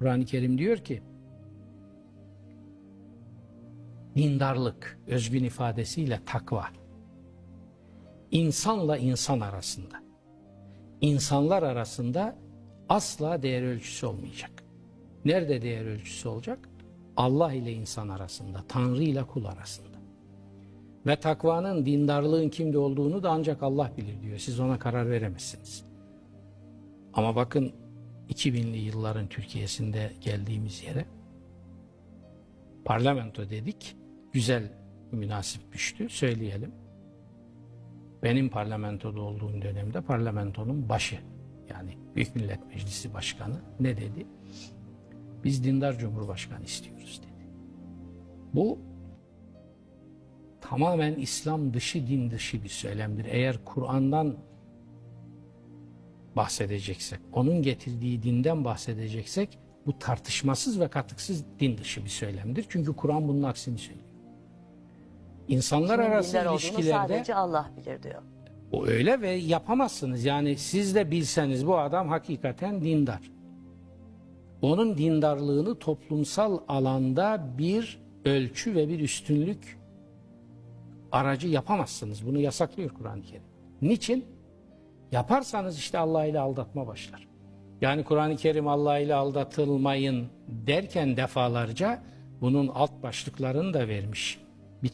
Kur'an-ı Kerim diyor ki dindarlık özgün ifadesiyle takva insanla insan arasında insanlar arasında asla değer ölçüsü olmayacak. Nerede değer ölçüsü olacak? Allah ile insan arasında, Tanrı ile kul arasında. Ve takvanın, dindarlığın kimde olduğunu da ancak Allah bilir diyor. Siz ona karar veremezsiniz. Ama bakın 2000'li yılların Türkiye'sinde geldiğimiz yere parlamento dedik. Güzel münasip düştü. Söyleyelim. Benim parlamentoda olduğum dönemde parlamentonun başı yani Büyük Millet Meclisi Başkanı ne dedi? Biz dindar Cumhurbaşkanı istiyoruz dedi. Bu tamamen İslam dışı din dışı bir söylemdir. Eğer Kur'an'dan bahsedeceksek, onun getirdiği dinden bahsedeceksek bu tartışmasız ve katıksız din dışı bir söylemdir. Çünkü Kur'an bunun aksini söylüyor. İnsanlar Kimin arası ilişkilerde sadece Allah bilir diyor. o öyle ve yapamazsınız. Yani siz de bilseniz bu adam hakikaten dindar. Onun dindarlığını toplumsal alanda bir ölçü ve bir üstünlük aracı yapamazsınız. Bunu yasaklıyor Kur'an-ı Kerim. Niçin? Yaparsanız işte Allah ile aldatma başlar. Yani Kur'an-ı Kerim Allah ile aldatılmayın derken defalarca bunun alt başlıklarını da vermiş.